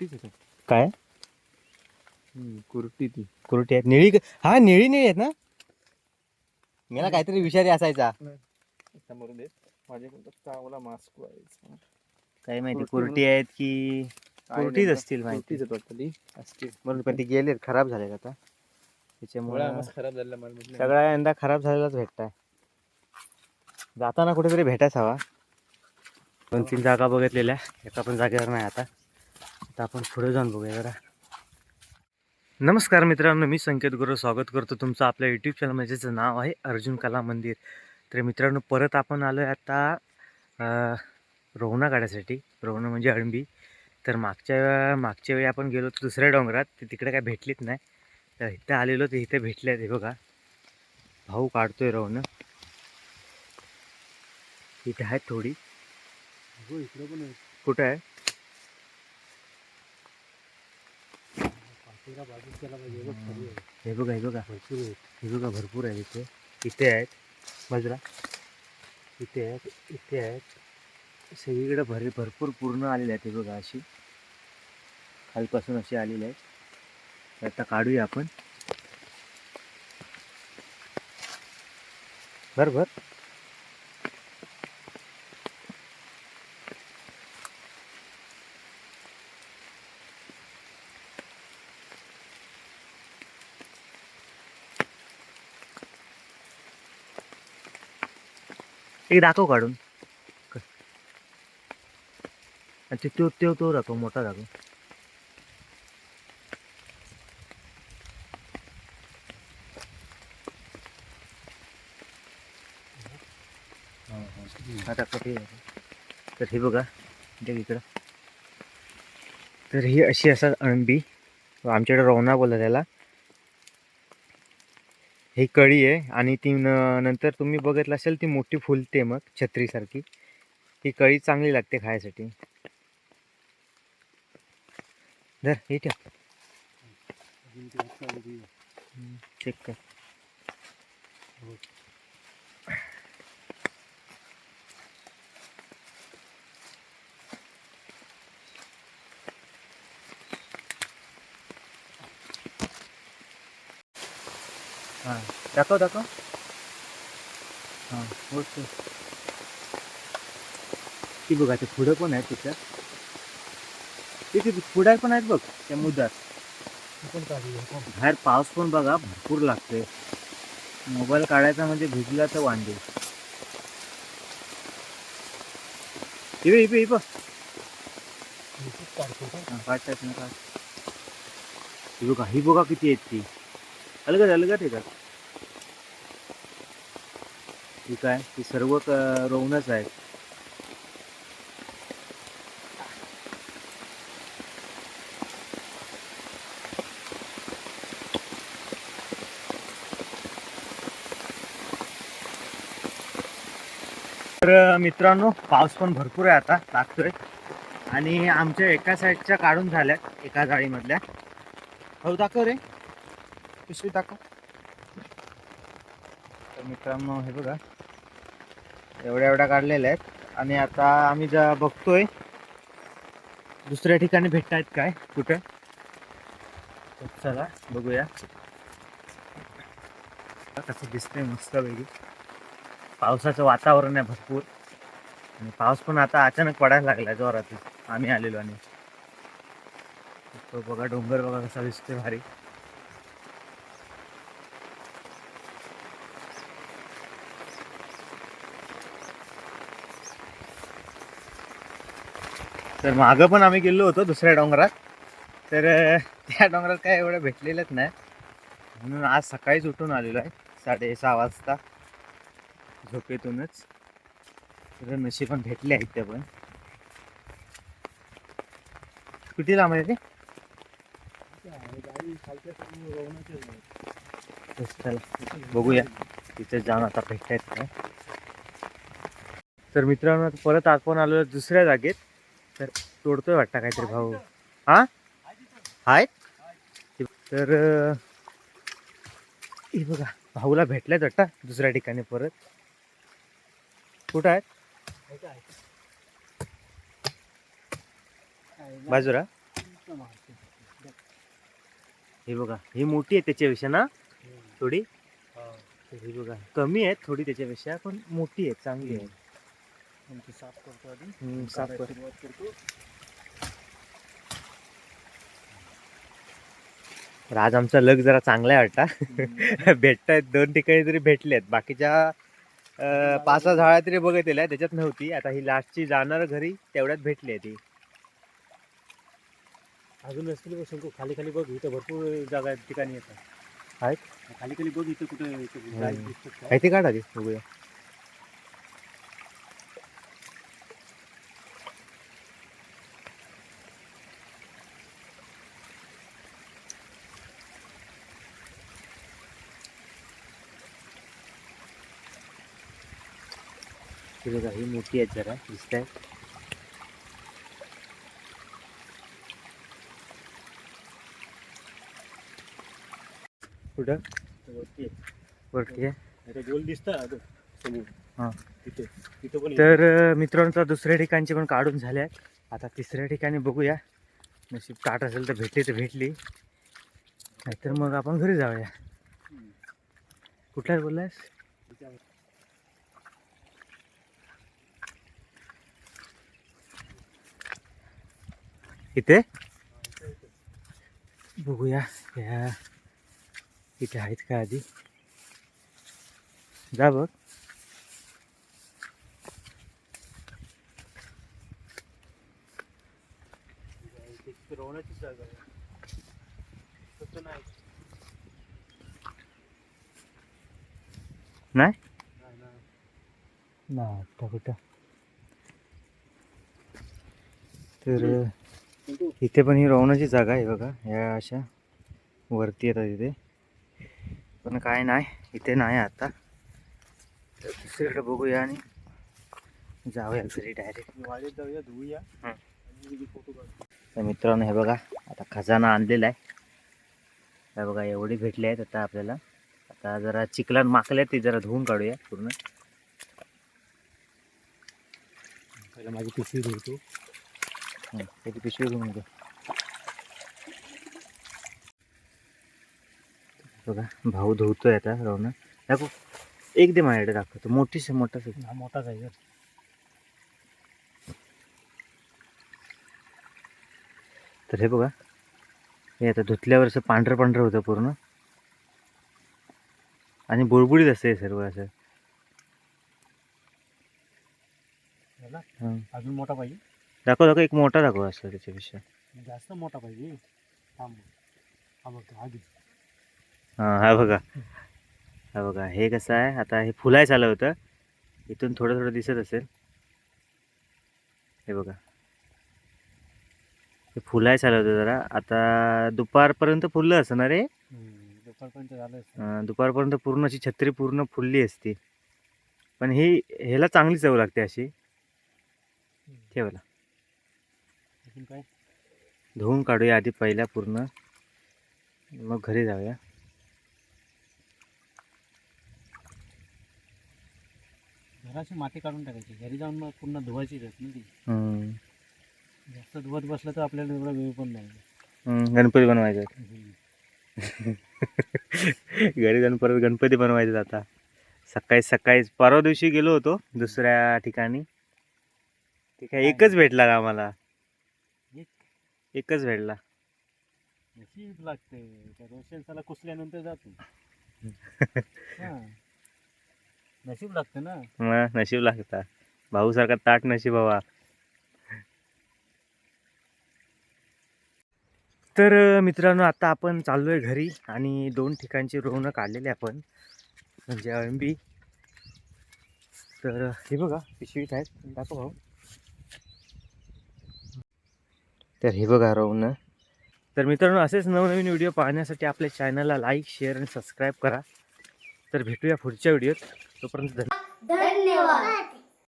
कुर्टीच आहे काय? हम्म, कुर्टी ती. कुरटी आहेत निळी क- हा निळी निळी आहेत ना? मला काहीतरी विषारी असायचा. समोर दे. माझ्याकडे चांगला मास्क आहे. काय माहिती कुरटी कुरटी आहेत की कुरटीच असतील माहिती. कुर्टीच वाटतं असतील. म्हणून पण ते गेले खराब झाले आता. त्याच्यामुळे खराब झालेला माल सगळा यंदा खराब झालेलाच भेटताय. जाताना कुठेतरी भेटायचा हवा. दोन तीन जागा बघितलेल्या एका पण जागेवर नाही आता. आता आपण पुढे जाऊन बघूया जरा. नमस्कार मित्रांनो मी संकेत गुरु. स्वागत करतो तुमचं आपल्या यूट्यूब चॅनल ज्याचं नाव आहे अर्जुन कला मंदिर. तर मित्रांनो परत आपण आलो आहे आता अं, रोहना काढायसाठी रोहना म्हणजे अळंबी तर मागच्या मागच्या वेळी आपण गेलो होतो दुसऱ्या डोंगरात. ते तिकडे काय भेटलीच नाही. तर इथं आलेलो तर इथे भेटले आहेत हे बघा. भाऊ काढतोय रोहनं. इथे आहेत थोडी. इकडे पण आहे. कुठं आहे पाठीला बाजूला केला पाहिजे बघ, खाली आहे. हे बघा हे बघा. भरपूर. हे बघा भरपूर आहे इथे. इथे आहेत. बाजूला. इथे आहेत इथे आहेत. सगळीकडे भर भरपूर पूर्ण आलेले आहेत हे बघा अशी. खालपासून अशी आलेली आहेत. आता काढूया आपण. भर भर. एक दाखव काढून. अच्छा तो तो तो दाखव मोठा दाखव दाखव ते तर हे बघा इथे इकडं. तर ही अशी असतात अणबी आमच्याकडे रोवना बोलतात त्याला. ही कळी आहे आणि ती न- नंतर तुम्ही बघितलं असेल ती मोठी फुलते मग छत्रीसारखी. ही कळी चांगली लागते खायसाठी. धर हे ठेव. चेक कर हां दाखव दाखव. हां ओके ती. बघा ते पुढं पण आहेत त्याच्यात ते ते पुढं पण आहेत बघ त्या मुद्दात. आहे. हो. बाहेर पाऊस पण बघा भरपूर लागतोय. मोबाईल काढायचा म्हणजे भिजला तर वांदे. इवे इवे इव मी खूप काढतो का? काढतायत ना काढ. ही बघा ही बघा किती आहेत ती. अलगद अलगद येतात ठीक आहे ती सर्व क- रोवणच आहेत. तर मित्रांनो पाऊस पण भरपूर आहे आता लागतोय. आणि आमच्या एका साईडच्या काढून झाल्यात एका जाळीमधल्या हो दाखव रे. पिशवी दाखव. तर हे बघा. एवढ्या एवढ्या काढलेल्या आहेत. आणि आता आम्ही ज्या बघतोय दुसऱ्या ठिकाणी भेटतायत काय? कुठे? चला बघूया. कसं दिसतंय मस्त वेगळी पावसाचं वातावरण आहे भरपूर. आणि पाऊस पण आता अचानक पडायला लागला जोरातच. आम्ही आलेलो आणि. तो बघा डोंगर बघा कसा दिसतोय भारी. तर मागं पण आम्ही गेलो होतो दुसऱ्या डोंगरात. तर त्या डोंगरात काय एवढं भेटलेलंच नाही. म्हणून आज सकाळीच उठून आलेलो आहे. साडे सहा वाजता झोपेतूनच. तर नशी पण भेटले आहेत त्या पण. कुठे लांब आहे ते बघूया. तिथे जाऊन आता भेटतायत का तर मित्रांनो आता परत आपण आलो दुसऱ्या जागेत. तोडतोय वाटतं काहीतरी भाऊ. हा? आहेत तर हे बघा भाऊला भेटल्यात वाटतं दुसऱ्या ठिकाणी परत. कुठं आहेत. बाजूला? पण हे बघा ही मोठी आहे त्याच्यापेक्षा ना. थोडी? हा. बघा कमी आहेत थोडी त्याच्यापेक्षा पण मोठी आहे चांगली आहे. साफ करतो साफ करतो. तर आज आमचा लग जरा चांगला आहे वाटता. भेटत आहेत दोन ठिकाणी तरी भेटले आहेत बाकीच्या पाच सहा झाडा तरी बघितलेल्या आहेत त्याच्यात नव्हती. आता ही लास्टची जाणार घरी तेवढ्यात भेटली आहे ती. अजून असतील बघ शंकू खाली खाली बघ. इथं भरपूर जागा ठिकाणी येतात. आहेत? खाली खाली बघ इथं कुठे इथं गाय दिसतात का? आहे ते काढा ते बघूया. हे बघा ही मोठी आहेत जरा दिसत आहे कुठं? वरती आहे. वरती आहे. इथं गोल दिसतं समोर. हा. तिथे तिथं पण तर अ, मित्रांनो दुसऱ्या ठिकाणचे पण काढून झाले आहेत आता तिसऱ्या ठिकाणी बघूया. नशीब ताट असेल तर भेटली तर भेटली. नाहीतर मग आपण घरी जाऊया. कुठल्या बोललास इथे. बघूया या इथे आहेत का आधी. जा बघ. नाही? आता कुठं? तर इथे पण ही रोवण्याची जागा आहे बघा. या अशा वरती येतात इथे. पण काय नाही इथे नाही आता. तर दुसरीकडे बघूया आणि जाऊया घरी डायरेक्ट वाळीत जाऊया धुवूया फोटो काढू तर मित्रांनो हे बघा आता खजाना आणलेला आहे. हे बघा एवढी भेटले आहेत आता आपल्याला. आता जरा चिखलान माकले ते जरा धुवून काढूया पूर्ण. पहिला माझी पिशवी धुवतो त्याची पिशवी घेऊन घे बघा भाऊ धुवतोय आता राहून दाखव. एक दे माझ्याकडे दाखवतो. मोठाच आहे. हा मोठाच आहे. तर हे बघा. हे आता धुतल्यावर पांढरं पांढरं होतं पूर्ण. आणि बुळबुळीत असते सर्व असं. हं. अजून मोठा पाहिजे? दाखव दाखव एक मोठा दाखव असं त्याच्यापेक्षा. जास्त मोठा पाहिजे. थांब. हा बघ हा हां हा बघा. हा बघा हे कसं आहे? आता हे फुलाय झालं होतं. इथून थोडं थोडं दिसत असेल. हे बघा. हे फुलाय झालं होतं जरा. आता दुपारपर्यंत फुललं असं ना रे? दुपारपर्यंत झालं दुपारपर्यंत पूर्ण अशी छत्री पूर्ण फुलली असती. पण ही ह्याला चांगली चव लागते अशी. ठेवायला अजून काय? धुवून काढूया आधी पहिल्या पूर्ण. मग घरी जाऊया. घराची माती काढून टाकायची. घरी जाऊन मग पुन्हा धुवायची ना ती. जास्त धुवत बसलं तर आपल्याला एवढा वेळ पण नाही. गणपती बनवायचा. घरी जाऊन परत गणपती बनवायचे आता. सकाळी सकाळी परवा दिवशी गेलो होतो दुसऱ्या ठिकाणी. ते काय? एकच भेटला आम्हाला? एकच भेटला. नशीब लागते. त्या रोशन साला कुसल्यानंतर जातो. हा. नशीब लागतं ना. मग नशीब लागता. भाऊ सारखा ताट नशीब हवा. तर अं, मित्रांनो आता आपण चाललोय घरी आणि दोन ठिकाणची रोवणं काढलेली आपण. म्हणजे अळंबी तर हे बघा पिशवीत आहेत. दाखव भाऊ. तर हे बघा रोवणं तर मित्रांनो असेच नवनवीन व्हिडिओ पाहण्यासाठी आपल्या चॅनलला लाईक शेअर आणि सबस्क्राईब करा. तर भेटूया पुढच्या व्हिडिओत तोपर्यंत धन्यवाद धन्यवाद.